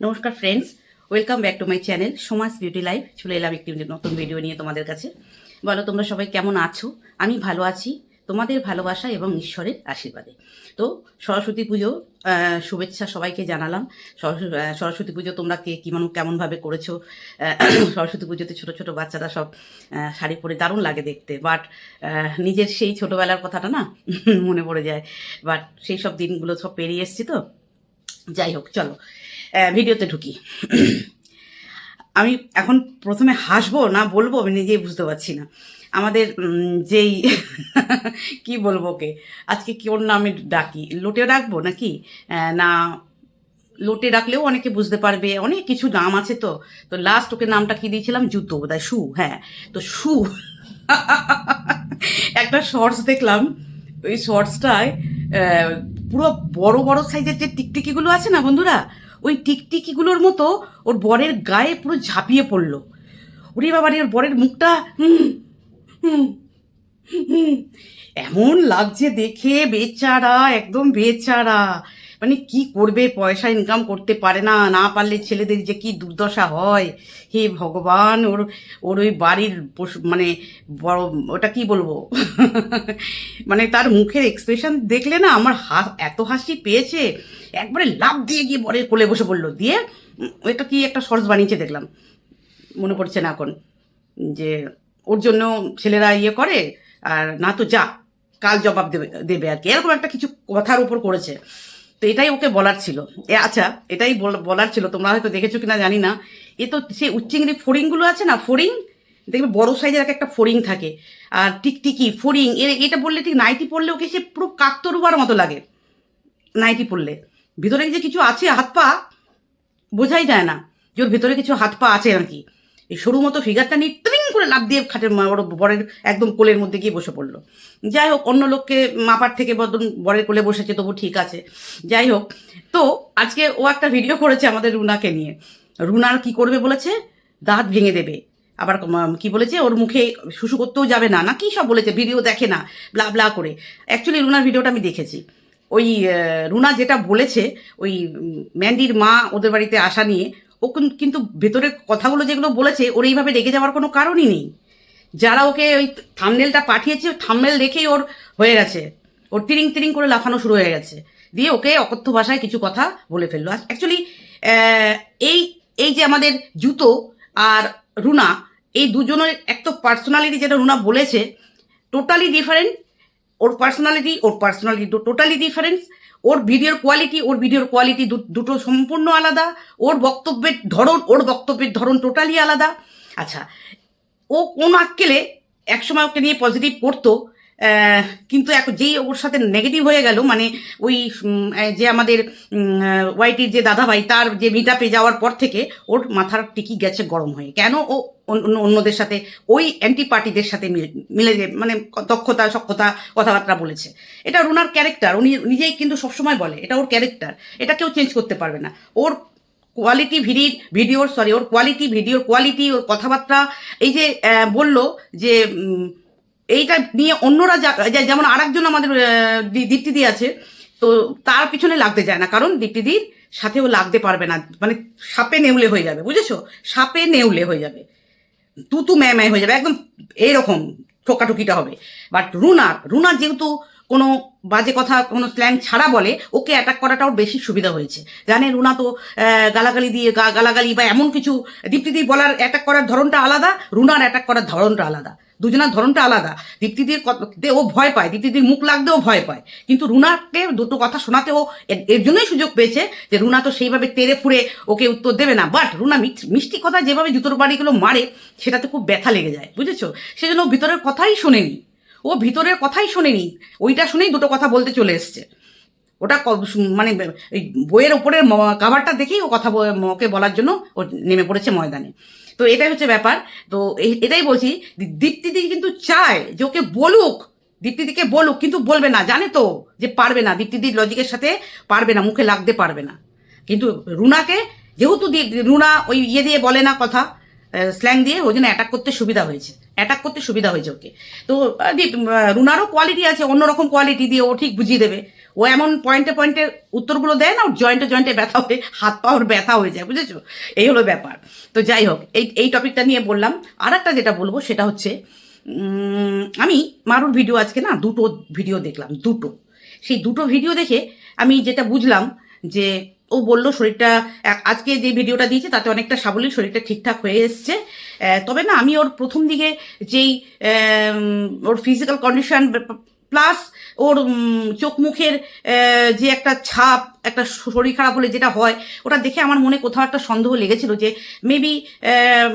নমস্কার friends welcome back to my channel সমাজ beauty life চলে এলাম একটি নতুন ভিডিও নিয়ে তোমাদের কাছে। বলো, তোমরা সবাই কেমন আছো? আমি ভালো আছি। তোমাদের ভালোবাসা এবং ঈশ্বরের আশীর্বাদে। তো সরস্বতী পুজো শুভেচ্ছা সবাইকে জানালাম। সরস্বতী পুজো তোমরা কে কেমন কেমনভাবে করেছ? সরস্বতী পুজোতে ছোট ছোট বাচ্চারা সব শাড়ি পরে দারুণ লাগে দেখতে। বাট নিজের সেই ছোটোবেলার কথাটা না, মনে পড়ে যায়। বাট সেই সব দিনগুলো সব পেরিয়ে এসছি তো। যাই হোক, চলো। ভিডিওতে ঢুকি। আমি এখন প্রথমে হাসবো না বলব আমি নিজেই বুঝতে পারছি না। আমাদের যেই, কি বলব ওকে? আজকে কি ওর নামে ডাকি? লোটে ডাকবো নাকি? না, লোটে ডাকলেও অনেকে বুঝতে পারবে। অনেক কিছু নাম আছে তো। তো লাস্ট ওকে নামটা কি দিয়েছিলাম? জুতো, বোধহয় শু হ্যাঁ। তো শু, একটা শর্টস দেখলাম। ওই শর্টসটায় পুরো বড় বড় সাইজের যে টিকটিকিগুলো আছে না বন্ধুরা? ওই টিকটিকিগুলোর মতো ওর বরের গায়ে পুরো ঝাঁপিয়ে পড়ল। ওরে বাবা রে ওর বরের মুখটা এমন লাগছে দেখে বেচারা, একদম বেচারা। মানে কি করবে? পয়সা ইনকাম করতে পারে না। না পারলে ছেলেদের যে কি দুর্দশা হয়? হে ভগবান, ওর ওর ওই বাড়ির মানে বড়, ওটা কি বলব? মানে তার মুখের এক্সপ্রেশন দেখলে না আমার হা, এত হাসি পেয়েছে। একবারে লাভ দিয়ে গিয়ে বরের কোলে বসে পড়ল। দিয়ে ওইটা কি একটা শর্টস বানিয়েছে দেখলাম। মনে পড়ছে না এখন। যে ওর জন্য ছেলেরা ইয়ে করে, আর না তো যা, কাল জবাব দেবে দেবে আর কি। এরকম একটা কিছু কথার উপর করেছে। তো এটাই ওকে বলার ছিল। এ আচ্ছা এটাই বল- বলার ছিল। তোমরা হয়তো দেখেছ কিনা জানি না। এ তো সেই উচ্চিংড়ি ফড়িংগুলো আছে না? ফড়িং? দেখবে বড় সাইজের এক একটা ফড়িং থাকে। আর টিকটিকি, ফড়িং, এ, এটা বললে ঠিক নাইটি পরলে ওকে সে পুরো কাকতরুয়ার মতো লাগে। নাইটি পরলে ভিতরে যে কিছু আছে হাত পা, বোঝাই যায় না। যে ওর ভেতরে কিছু হাত পা আছে নাকি এই সরু মতো ফিগারটা নিয়ে লাভ দিয়ে খাটের ওর বরের একদম কোলের মধ্যে গিয়ে বসে পড়ল। যাই হোক, অন্য লোককে মাপার থেকে বদন বরের কোলে বসেছে, তবু ঠিক আছে। যাই হোক, তো আজকে ও একটা ভিডিও করেছে আমাদের রুনাকে নিয়ে। রুনার কি করবে বলেছে? দাঁত ভেঙে দেবে। আবার কি বলেছে? ওর মুখে শুশু করতেও যাবে না। না, কি সব বলেছে? ভিডিও দেখে না ব্লা ব্লা করে। অ্যাকচুয়ালি রুনার ভিডিওটা আমি দেখেছি। ওই রুনা যেটা বলেছে, ওই ম্যান্ডির মা ওদের বাড়িতে আসা নিয়ে ও কিন্তু ভেতরের কথাগুলো যেগুলো বলেছে, ওর এইভাবে রেগে যাওয়ার কোনো কারণই নেই। যারা ওকে ওই থামনেলটা পাঠিয়েছে, থামনেল দেখেই ওর হয়ে গেছে। ওর তিরিং তিরিং করে লাফানো শুরু হয়ে গেছে। দিয়ে ওকে অকথ্য ভাষায় কিছু কথা বলে ফেলল। আর অ্যাকচুয়ালি এই এই যে আমাদের জুতো আর রুনা, এই দুজনের এক তো পার্সোনালিটি যেটা রুনা বলেছে টোটালি ডিফারেন্ট ওর পার্সোনালিটি ওর পার্সোনালিটি টোটালি ডিফারেন্স ওর ভিডিওর কোয়ালিটি ওর ভিডিওর কোয়ালিটি দুটো সম্পূর্ণ আলাদা, ওর বক্তব্যের ধরন, ওর বক্তব্যের ধরন টোটালি আলাদা। আচ্ছা ও কোন আক্কেলে একসময় ওকে নিয়ে পজিটিভ করতো কিন্তু এখন যেই ওর সাথে নেগেটিভ হয়ে গেল মানে ওই যে আমাদের ওয়াইটির যে দাদাভাই, তার যে মিট আপে যাওয়ার পর থেকে ওর মাথার টিকি গেছে গরম হয়ে। কেন ও অন্য অন্যদের সাথে, ওই অ্যান্টি পার্টিদের সাথে মিলে যে মানে দক্ষতা সক্ষতা কথাবার্তা বলেছে। এটা ওনার ক্যারেক্টার উনি নিজেই কিন্তু সবসময় বলে, এটা ওর ক্যারেক্টার এটা কেউ চেঞ্জ করতে পারবে না। ওর কোয়ালিটি ভিডির ভিডিওর সরি ওর কোয়ালিটি ভিডিওর কোয়ালিটি ওর কথাবার্তা, এই যে বলল যে এইটা নিয়ে অন্যরা যেমন আরেকজন আমাদের দীপ্তিদি আছে, তো তার পিছনে লাগতে যায় না। কারণ দীপ্তিদির সাথেও লাগতে পারবে না। মানে সাপে নেউলে হয়ে যাবে, বুঝেছ? সাপে নেউলে হয়ে যাবে। তুতু ম্যায় হয়ে যাবে, একদম এইরকম ঠোকাঠুকিটা হবে। বাট রুনার রুনার যেহেতু কোনো বাজে কথা, কোনো স্ল্যাং ছাড়া বলে, ওকে অ্যাটাক করাটা ওর বেশি সুবিধা হয়েছে। জানে রুনা তো গালাগালি দিয়ে গালাগালি বা এমন কিছু, দীপ্তিদি বলার অ্যাটাক করার ধরনটা আলাদা, রুনার অ্যাটাক করার ধরনটা আলাদা। দুজনের ধরনটা আলাদা। দীপ্তিদির ও ভয় পায়, দীপ্তিদির মুখ লাগতেও ভয় পায়। কিন্তু রুনাকে দুটো কথা শোনাতে ও এর- জন্যই সুযোগ পেয়েছে যে রুনা তো সেইভাবে তেড়ে ফুড়ে ওকে উত্তর দেবে না। বাট রুনা মিষ্টি কথা যেভাবে জুতোর বাড়িগুলো মারে, সেটাতে খুব ব্যথা লেগে যায়, বুঝেছ? সেজন্য ভিতরের কথাই শোনেনি। ও ভিতরের কথাই শোনেনি। ওইটা শুনেই দুটো কথা বলতে চলে এসছে। ওটা মানে বইয়ের ওপরের কাভারটা দেখেই ও কথা ওকে বলার জন্য ও নেমে পড়েছে ময়দানে। তো এটাই হচ্ছে ব্যাপার। তো এটাই বলছি, দীপ্তিদি কিন্তু চায় যে ওকে বলুক, দীপ্তিদিকে বলুক, কিন্তু বলবে না, জানে তো যে পারবে না। দীপ্তিদির লজিকের সাথে পারবে না, মুখে লাগতে পারবে না। কিন্তু রুনাকে, যেহেতু রুনা ওই ইয়ে দিয়ে বলে না কথা স্ল্যাং দিয়ে, ওই জন্য অ্যাটাক করতে সুবিধা হয়েছে। অ্যাটাক করতে সুবিধা হয়েছে ওকে। তো রুনারও কোয়ালিটি আছে, অন্যরকম কোয়ালিটি দিয়ে ও ঠিক বুঝিয়ে দেবে। ও এমন পয়েন্টে পয়েন্টে উত্তরগুলো দেয় না, ওর জয়েন্টে জয়েন্টে ব্যথা হয়ে, হাত পা ওর ব্যথা হয়ে যায়, বুঝেছ? এই হলো ব্যাপার। তো যাই হোক, এই এই টপিকটা নিয়ে বললাম। আর একটা যেটা বলব সেটা হচ্ছে আমি মারুর ভিডিও আজকে না দুটো ভিডিও দেখলাম, দুটো। সেই দুটো ভিডিও দেখে আমি যেটা বুঝলাম যে ও বলল শরীরটা, আজকে যে ভিডিওটা দিয়েছে তাতে অনেকটা সাবলীল, শরীরটা ঠিকঠাক হয়ে এসছে। তবে না আমি ওর প্রথম দিকে যেই ওর ফিজিক্যাল কন্ডিশন প্লাস ওর চোখ মুখের যে একটা ছাপ, একটা শরীর খারাপ হলে যেটা হয়, ওটা দেখে আমার মনে কোথাও একটা সন্দেহ লেগেছিল যে মেবি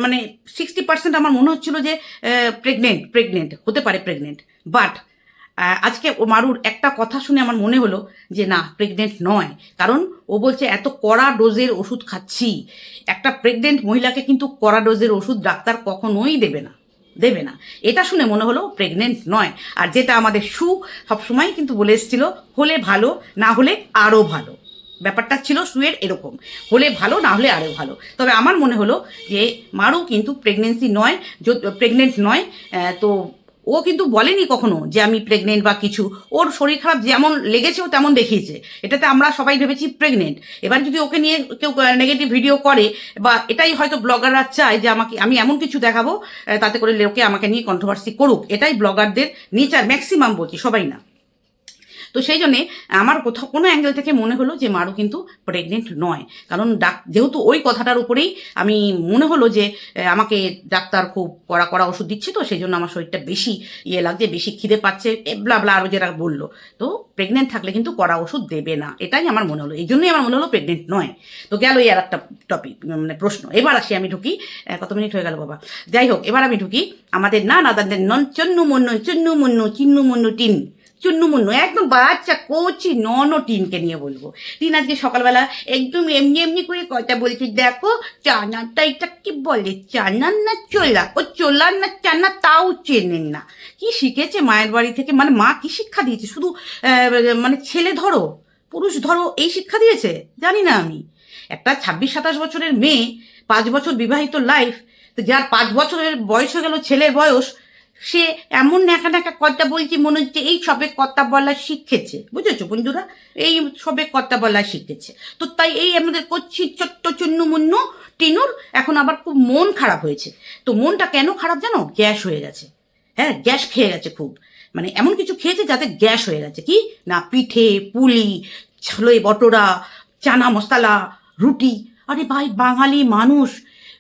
মানে সিক্সটি পার্সেন্ট আমার মনে হচ্ছিল যে প্রেগনেন্ট প্রেগনেন্ট হতে পারে প্রেগনেন্ট বাট আজকে ও মারুর একটা কথা শুনে আমার মনে হলো যে না প্রেগনেন্ট নয়। কারণ ও বলছে, এত কড়া ডোজের ওষুধ খাচ্ছি। একটা প্রেগনেন্ট মহিলাকে কিন্তু কড়া ডোজের ওষুধ ডাক্তার কখনোই দেবে না। দেবে না। এটা শুনে মনে হলো প্রেগনেন্ট নয়। আর যেটা আমাদের সু সবসময় কিন্তু বলে এসেছিল, হলে ভালো, না হলে আরও ভালো। ব্যাপারটা ছিল সুয়ের এরকম। হলে ভালো, না হলে আরও ভালো। তবে আমার মনে হলো যে মারু কিন্তু প্রেগনেন্সি নয় প্রেগনেন্ট নয় তো ও কিন্তু বলেনি কখনো যে আমি প্রেগনেন্ট বা কিছু। ওর শরীর খারাপ যেমন লেগেছে, ও তেমন দেখিয়েছে। এটাতে আমরা সবাই ভেবেছি প্রেগনেন্ট এবার যদি ওকে নিয়ে কেউ নেগেটিভ ভিডিও করে, বা এটাই হয়তো ব্লগাররা চায় যে আমাকে, আমি এমন কিছু দেখাবো তাতে করে লোকে আমাকে নিয়ে কন্ট্রোভার্সি করুক। এটাই ব্লগারদের নেচার ম্যাক্সিমাম বলছি, সবাই না। তো সেই জন্যে আমার কোথাও কোনো অ্যাঙ্গেল থেকে মনে হলো যে মারু কিন্তু প্রেগনেন্ট নয়। কারণ ডাক, যেহেতু ওই কথাটার উপরেই আমি মনে হলো যে আমাকে ডাক্তার খুব কড়া কড়া ওষুধ দিচ্ছে তো সেই জন্য আমার শরীরটা বেশি ইয়ে লাগছে, বেশি খিদে পাচ্ছে এবলা বলা আরও যেটা বলল। তো প্রেগনেন্ট থাকলে কিন্তু কড়া ওষুধ দেবে না। এটাই আমার মনে হলো। এই জন্যই আমার মনে হলো প্রেগনেন্ট নয়। তো গেল এই আর একটা টপিক মানে প্রশ্ন। এবার আসি আমি ঢুকি কত মিনিট হয়ে গেল বাবা? যাই হোক, এবার আমি ঢুকি আমাদের না নাদাদের নন চন্নু মন্য চন্নু মন্য চিন্নু মন্য টিন। চুন্নু মুন্নু একদম বাচ্চা, কচি নন টিনকে নিয়ে বলব। টিন আজকে সকালবেলা একদম এমনি এমনি করে কথা বলছি, দেখো চানাটা এটা কি বলে? চানার না চোলা? ও চোলার না চানা তাও চেনেন না। কি শিখেছে মায়ের বাড়ি থেকে? মানে মা কি শিক্ষা দিয়েছে? শুধু মানে ছেলে ধরো, পুরুষ ধরো, এই শিক্ষা দিয়েছে? জানি না আমি। একটা ছাব্বিশ, সাতাশ বছরের মেয়ে, পাঁচ বছর বিবাহিত লাইফ যার পাঁচ বছরের বয়স হয়ে গেল ছেলের বয়স সে এমন ন্যাকা ন্যাকা কথা বলছি, মনে হচ্ছে এই সবে কথা বলা শিখেছে। বুঝেছ বন্ধুরা? এই সবে কথা বলা শিখেছে। তো তাই এই আমাদের করছি ছোট্ট চুন্নু মুন্নু, টিনুর, এখন আবার খুব মন খারাপ হয়েছে। তো মনটা কেন খারাপ জানো? গ্যাস হয়ে গেছে। হ্যাঁ গ্যাস খেয়ে গেছে খুব। মানে এমন কিছু খেয়েছে যাতে গ্যাস হয়ে গেছে। কি? না পিঠে, পুলি, ছোলে, বটোরা, চানা মশলা, রুটি। আরে ভাই, বাঙালি মানুষ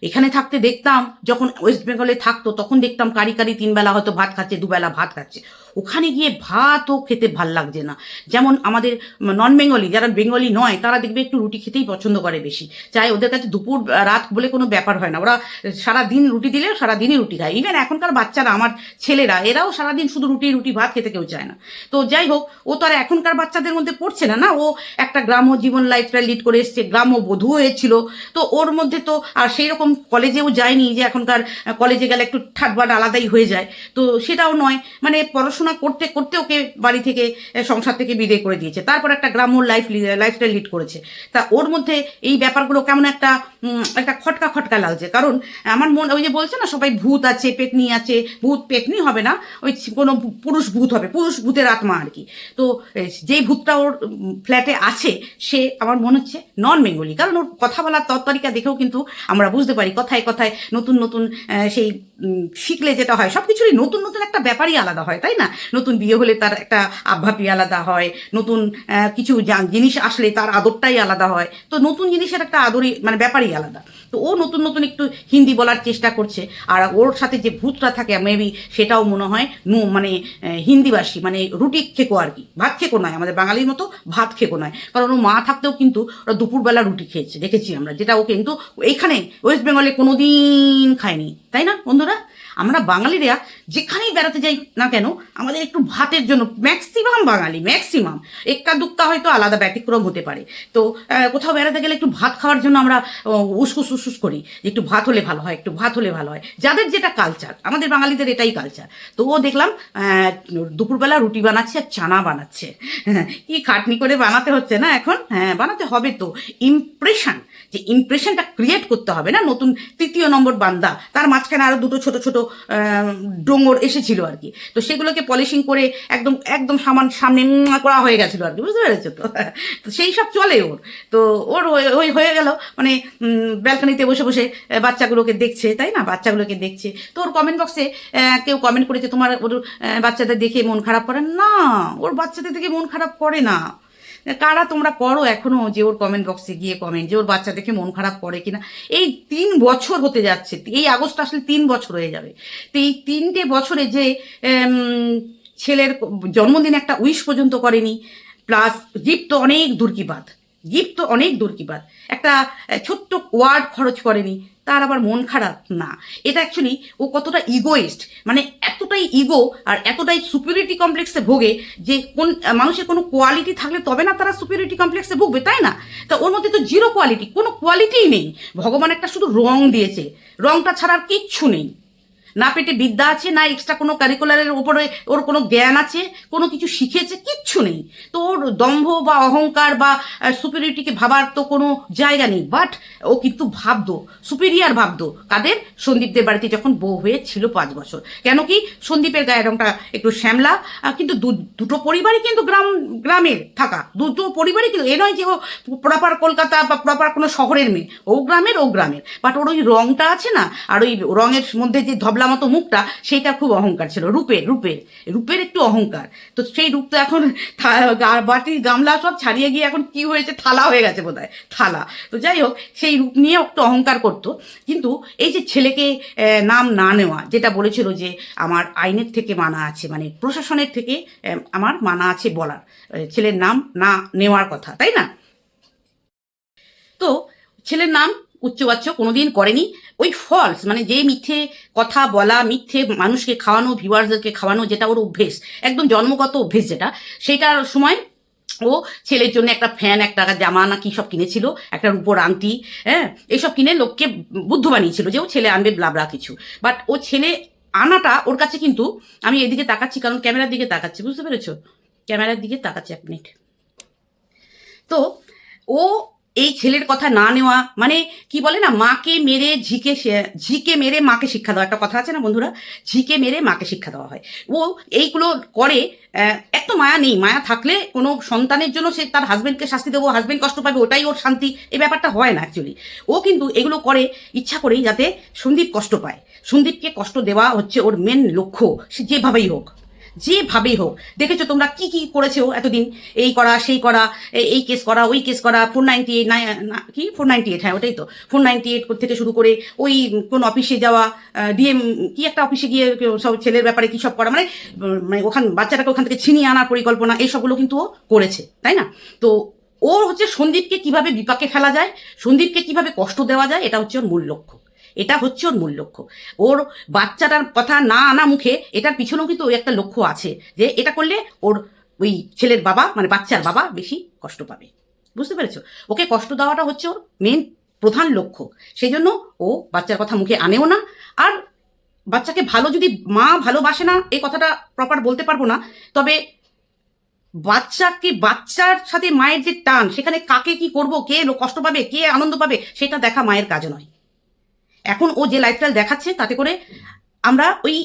এখানে থাকতে দেখতাম, যখন ওয়েস্ট বেঙ্গলে থাকতো, তখন দেখতাম কারি কারি তিনবেলা হয়তো ভাত খাচ্ছে, দুবেলা ভাত খাচ্ছে। ওখানে গিয়ে ভাতও খেতে ভালো লাগছে না। যেমন আমাদের নন বেঙ্গলি যারা বেঙ্গলি নয়, তারা দেখবে একটু রুটি খেতেই পছন্দ করে বেশি। চাই ওদের কাছে দুপুর, রাত বলে কোনো ব্যাপার হয় না। ওরা সারা দিন রুটি দিলে সারা দিনই রুটি খায়। ইভেন এখনকার বাচ্চারা, আমার ছেলেরা, এরাও সারাদিন শুধু রুটি রুটি, ভাত খেতে কেউ চায় না। তো যাই হোক, ও তো আর এখনকার বাচ্চাদের মধ্যে পড়ছে না না? ও একটা গ্রাম্য জীবন লাইফস্টাইল লিড করে এসছে, গ্রাম্য বধূ হয়েছিল। তো ওর মধ্যে তো আর সেই রকম কলেজেও যায়নি যে এখনকার কলেজে গেলে একটু ঠাটবাট আলাদাই হয়ে যায়। তো সেটাও নয়। মানে পড়াশোনা করতে করতে ওকে বাড়ি থেকে সংসার থেকে বিদায় করে দিয়েছে। তারপর একটা গ্রাম্য লাইফ লাইফস্টাইল লিড করেছে। তা ওর মধ্যে এই ব্যাপারগুলো কেমন একটা একটা খটকা খটকা লাগছে। কারণ আমার মন, ওই যে বলছে না, সবাই ভূত আছে, পেতনি আছে, ভূত পেতনি হবে না, ওই কোনো পুরুষ ভূত হবে, পুরুষ ভূতের আত্মা আর কি। তো যেই ভূতটা ওর ফ্ল্যাটে আছে, সে আমার মনে হচ্ছে নন বেঙ্গলি কারণ ওর কথা বলার তরতরিকা দেখেও কিন্তু আমরা বুঝতে পারি, কথায় কথায় নতুন নতুন সেই শিখলে যেটা হয় সব কিছুরই নতুন নতুন একটা ব্যাপারই আলাদা হয়, তাই না? নতুন বিয়ে হলে তার একটা আভাবই আলাদা হয়, নতুন কিছু জিনিস আসলে তার আদরটাই আলাদা হয়। তো নতুন জিনিসের একটা আদরই মানে ব্যাপারই আলাদা। তো ও নতুন নতুন একটু হিন্দি বলার চেষ্টা করছে। আর ওর সাথে যে ভূতটা থাকে মেবি সেটাও মনে হয় নু মানে হিন্দিভাষী মানে রুটি খেকো আর কি। ভাত খেকো নয়, আমাদের বাঙালির মতো ভাত খেকো নয়। কারণ ও মা থাকতেও কিন্তু ওরা দুপুরবেলা রুটি খেয়েছে, দেখেছি আমরা, যেটা ও কিন্তু এইখানে ওয়েস্ট বেঙ্গলে কোনোদিন খায়নি, তাই না বন্ধুরা? আমরা বাঙালিরা যেখানেই বেড়াতে যাই না কেন, আমাদের একটু ভাতের জন্য ম্যাক্সিমাম বাঙালি ম্যাক্সিমাম এক্কা দুক্কা হয়তো আলাদা ব্যতিক্রম হতে পারে। তো কোথাও বেড়াতে গেলে একটু ভাত খাওয়ার জন্য আমরা উসকুস উসকুস করি যে একটু ভাত হলে ভালো হয়, একটু ভাত হলে ভালো হয়। যাদের যেটা কালচার আমাদের বাঙালিদের এটাই কালচার তো ও দেখলাম দুপুরবেলা রুটি বানাচ্ছে আর চানা বানাচ্ছে। কি খাটনি করে বানাতে হচ্ছে না এখন? হ্যাঁ বানাতে হবে তো। ইমপ্রেশন যে ইমপ্রেশনটা ক্রিয়েট করতে হবে না? নতুন তৃতীয় নম্বর বান্দা, তার মাঝখানে আরও দুটো ছোট ছোট ডোঙর এসেছিল আর কি। তো সেগুলোকে পলিশিং করে একদম একদম সামান, সামনে করা হয়ে গেছিল আর কি, বুঝতে পেরেছ তো? সেই সব চলে ওর। তো ওর ওই- হয়ে গেল। মানে ব্যালকানিতে বসে বসে বাচ্চাগুলোকে দেখছে, তাই না? বাচ্চাগুলোকে দেখছে। তো ওর কমেন্ট বক্সে কেউ কমেন্ট করেছে, তোমার, ওর বাচ্চাদের দেখে মন খারাপ করে? না, ওর বাচ্চাদের দেখে মন খারাপ করে না। কারা তোমরা করো এখনও যে ওর কমেন্ট বক্সে গিয়ে কমেন্ট যে ওর বাচ্চা দেখে মন খারাপ করে কিনা? এই তিন বছর হতে যাচ্ছে, এই আগস্ট আসলে তিন বছর হয়ে যাবে। তো এই তিনটে বছরে যে ছেলের জন্মদিন একটা উইশ পর্যন্ত করেনি, প্লাস গিফট তো অনেক দূর কি বাদ গিফট তো অনেক দূর কি বাদ একটা ছোট্ট ওয়ার্ড খরচ করেনি, তার আবার মন খারাপ? না। এটা অ্যাকচুয়ালি ও কতটা ইগোয়েস্ট মানে এতটাই ইগো আর এতটাই সুপিরিয়রিটি কমপ্লেক্সে ভোগে যে কোন মানুষের কোনো কোয়ালিটি থাকলে তবে না তারা সুপিরিয়রিটি কমপ্লেক্সে ভুগবে, তাই না? তা ওর মধ্যে তো জিরো কোয়ালিটি কোনো কোয়ালিটিই নেই। ভগবান একটা শুধু রং দিয়েছে। রংটা ছাড়া আর কিচ্ছু নেই। না পেটে বিদ্যা আছে, না এক্সট্রা কোনো কারিকুলারের ওপরে ওর কোনো জ্ঞান আছে, কোনো কিছু শিখেছে, কিচ্ছু নেই। তো ওর দম্ভ বা অহংকার বা সুপিরিয়রিটিকে ভাবার তো কোনো জায়গা নেই। বাট ও কিন্তু ভাবতো সুপিরিয়ার ভাবতো। কাদের? সন্দীপদের বাড়িতে যখন বউ হয়ে ছিল পাঁচ বছর। কেন কি? সন্দীপের গায়ের রংটা একটু শ্যামলা কিন্তু দুটো পরিবারই কিন্তু গ্রাম, গ্রামের থাকা। দুটো পরিবারই কিন্তু, এ নয় যে ও প্রপার কলকাতা বা প্রপার কোনো শহরের মেয়ে। ও গ্রামের ও গ্রামের। বাট ওর ওই রংটা আছে না, আর ওই রঙের মধ্যে যে ধবলা মতো মুখটা, সেইটা খুব অহংকার ছিল। রূপের রূপের রূপের একটু অহংকার। তো সেই রূপ তো এখন থা- গা- বাটি গামলা সব ছাড়িয়ে গিয়ে এখন কি হয়েছে? থালা হয়ে গেছে বোধহয়, থালা। তো যাই হোক, সেই রূপ নিয়ে একটু অহংকার করতো। কিন্তু এই যে ছেলেকে নাম না নেওয়া, যেটা বলেছিল যে আমার আইনের থেকে মানা আছে মানে প্রশাসনের থেকে আমার মানা আছে বলার ছেলের নাম না নেওয়ার কথা, তাই না? তো ছেলের নাম উচ্চবাচ্য কোনোদিন করেনি। ওই ফলস মানে যে মিথ্যে কথা বলা, মিথ্যে মানুষকে খাওয়ানো ভিউয়ার্সদেরকে খাওয়ানো, যেটা ওর অভ্যেস, একদম জন্মগত অভ্যেস যেটা সেটার সময় ও ছেলের জন্য একটা ফ্যান একটা জামা না কি সব কিনেছিল, একটা রূপোর আংটি হ্যাঁ এইসব কিনে লোককে বুদ্ধ বানিয়েছিল যে ও ছেলে আনবে ব্লাবলা কিছু। বাট ও ছেলে আনাটা ওর কাছে কিন্তু আমি এদিকে তাকাচ্ছি, কারণ ক্যামেরার দিকে তাকাচ্ছি, বুঝতে পেরেছ? ক্যামেরার দিকে তাকাচ্ছি এক মিনিট তো ও এই ছেলের কথা না নেওয়া মানে কি বলে না, মাকে মেরে ঝিকে ঝিকে মেরে মাকে শিক্ষা দেওয়া, একটা কথা আছে না বন্ধুরা? ঝিকে মেরে মাকে শিক্ষা দেওয়া হয়। ও এইগুলো করে এত মায়া নেই। মায়া থাকলে কোনো সন্তানের জন্য সে তার হাজবেন্ডকে শাস্তি দেবো হাজবেন্ড কষ্ট পাবে, ওটাই ওর শান্তি। এই ব্যাপারটা হয় না অ্যাকচুয়ালি ও কিন্তু এগুলো করে ইচ্ছা করেই যাতে সন্দীপ কষ্ট পায়। সন্দীপকে কষ্ট দেওয়া হচ্ছে ওর মেন লক্ষ্য, সে যেভাবেই হোক। যেভাবেই হোক, দেখেছ তোমরা কি কি করেছ এতদিন? এই করা, সেই করা, এই কেস করা, ওই কেস করা ফোর নাইনটি এইট কি? ফোর নাইনটি এইট হ্যাঁ ওটাই তো। ফোর নাইনটি এইট থেকে শুরু করে ওই, কোন অফিসে যাওয়া ডিএম কি একটা অফিসে গিয়ে সব ছেলের ব্যাপারে কি সব করা মানে মানে ওখান, বাচ্চাটাকে ওখান থেকে ছিনিয়ে আনার পরিকল্পনা এই সবগুলো কিন্তু ও করেছে, তাই না? তো ও হচ্ছে সন্দীপকে কীভাবে বিপাকে ফেলা যায়, সন্দীপকে কীভাবে কষ্ট দেওয়া যায়, এটা হচ্ছে ওর মূল লক্ষ্য। এটা হচ্ছে ওর মূল লক্ষ্য। ওর বাচ্চাটার কথা না আনা মুখে এটার পিছনেও কিন্তু ওই একটা লক্ষ্য আছে যে এটা করলে ওর ওই ছেলের বাবা মানে বাচ্চার বাবা বেশি কষ্ট পাবে। বুঝতে পেরেছ? ওকে কষ্ট দেওয়াটা হচ্ছে ওর মেন প্রধান লক্ষ্য। সেই জন্য ও বাচ্চার কথা মুখে আনেও না। আর বাচ্চাকে ভালো যদি মা ভালোবাসে না, এই কথাটা প্রপার বলতে পারব না। তবে বাচ্চাকে বাচ্চার সাথে মায়ের যে টান, সেখানে কাকে কি করব, কে কষ্ট পাবে, কে আনন্দ পাবে, সেটা দেখা মায়ের কাজ নয়। এখন ও যে লাইফস্টাইল দেখাচ্ছে, তাতে করে আমরা ওই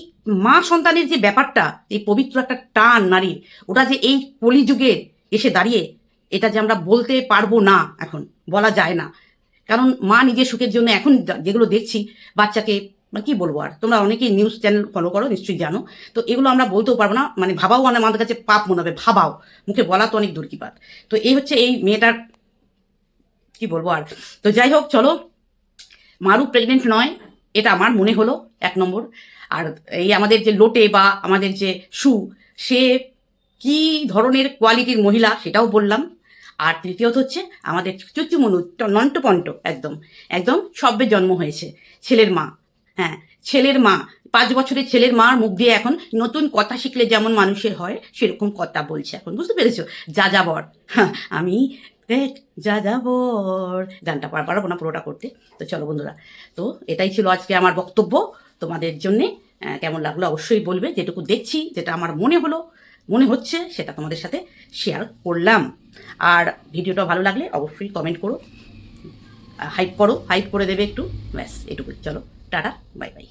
মা সন্তানের যে ব্যাপারটা, এই পবিত্র একটা টান নারীর, ওটা যে এই কলিযুগে এসে দাঁড়িয়ে, এটা যে আমরা বলতে পারব না এখন, বলা যায় না। কারণ মা নিজের সুখের জন্য এখন যেগুলো দেখছি, বাচ্চাকে মানে কি বলব আর, তোমরা অনেকেই নিউজ চ্যানেল ফলো করো, নিশ্চয়ই জানো, তো এগুলো আমরা বলতেও পারব না মানে ভাবাও মানে আমাদের কাছে পাপ মনে হবে, ভাবাও, মুখে বলা তো অনেক দূর কি পাত তো এই হচ্ছে এই মেয়েটার, কি বলব আর, তো যাই হোক, চলো মারু প্রেগনেন্ট নয় এটা আমার মনে হলো এক নম্বর। আর এই আমাদের যে লোটে বা আমাদের যে সু সে কি ধরনের কোয়ালিটির মহিলা সেটাও বললাম। আর তৃতীয়ত হচ্ছে আমাদের চুচুমনু নন্টপন্ট একদম একদম সব্যে জন্ম হয়েছে ছেলের মা। হ্যাঁ ছেলের মা পাঁচ বছরের ছেলের মার মুখ দিয়ে এখন নতুন কথা শিখলে যেমন মানুষের হয় সেরকম কথা বলছে এখন বুঝতে পেরেছ? যা যাবর হ্যাঁ, আমি দেখ যা যাবর গানটা পার পারব না পুরোটা করতে। তো চলো বন্ধুরা, তো এটাই ছিল আজকে আমার বক্তব্য। তোমাদের জন্যে কেমন লাগল অবশ্যই বলবে। যেটুকু দেখছি, যেটা আমার মনে হলো, মনে হচ্ছে, সেটা তোমাদের সাথে শেয়ার করলাম। আর ভিডিওটা ভালো লাগলে অবশ্যই কমেন্ট করো হাইপ করো হাইপ করে দেবে একটু। ব্যাস এটুকু চলো, টাটা বাই বাই